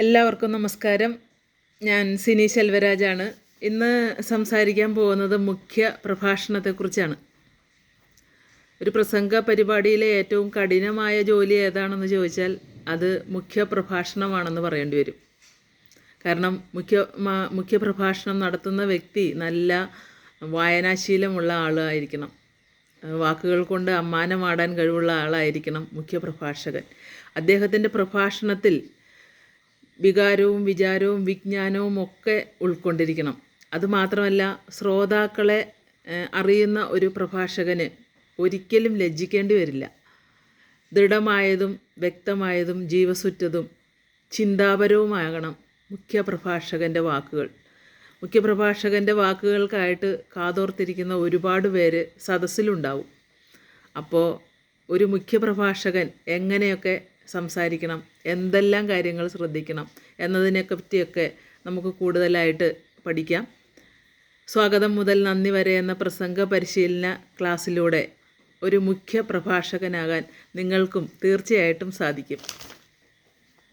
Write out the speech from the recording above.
എല്ലാവർക്കും നമസ്കാരം. ഞാൻ സിനി ശെൽവരാജാണ്. ഇന്ന് സംസാരിക്കാൻ പോകുന്നത് മുഖ്യ പ്രഭാഷണത്തെക്കുറിച്ചാണ്. ഒരു പ്രസംഗ പരിപാടിയിലെ ഏറ്റവും കഠിനമായ ജോലി ഏതാണെന്ന് ചോദിച്ചാൽ അത് മുഖ്യ പ്രഭാഷണമാണെന്ന് പറയേണ്ടി വരും. കാരണം മുഖ്യ മുഖ്യ പ്രഭാഷണം നടത്തുന്ന വ്യക്തി നല്ല വായനാശീലമുള്ള ആളായിരിക്കണം. വാക്കുകൾ കൊണ്ട് അമ്മാനമാടാൻ കഴിവുള്ള ആളായിരിക്കണം മുഖ്യ പ്രഭാഷകൻ. അദ്ദേഹത്തിന്റെ പ്രഭാഷണത്തിൽ വികാരവും വിചാരവും വിജ്ഞാനവും ഒക്കെ ഉൾക്കൊണ്ടിരിക്കണം. അതുമാത്രമല്ല ശ്രോതാക്കളെ അറിയുന്ന ഒരു പ്രഭാഷകന് ഒരിക്കലും ലജ്ജിക്കേണ്ടി വരില്ല. ദൃഢമായതും വ്യക്തമായതും ജീവസുറ്റതും ചിന്താപരവുമാകണം മുഖ്യ പ്രഭാഷകന്റെ വാക്കുകൾ. മുഖ്യപ്രഭാഷകന്റെ വാക്കുകൾക്കായിട്ട് കാതോർത്തിരിക്കുന്ന ഒരുപാട് പേര് സദസ്സിലുണ്ടാവും. അപ്പോൾ ഒരു മുഖ്യപ്രഭാഷകൻ എങ്ങനെയൊക്കെ സംസാരിക്കണം എന്തെല്ലാം കാര്യങ്ങൾ ശ്രദ്ധിക്കണം എന്നതിനെ പറ്റിയൊക്കെ നമുക്ക് കൂടുതലായിട്ട് പഠിക്കാം. സ്വാഗതം മുതൽ നന്ദി വരെ എന്ന പ്രസംഗ പരിശീലന ക്ലാസ്സിലൂടെ ഒരു മുഖ്യ പ്രഭാഷകനാകാൻ നിങ്ങൾക്കും തീർച്ചയായിട്ടും സാധിക്കും.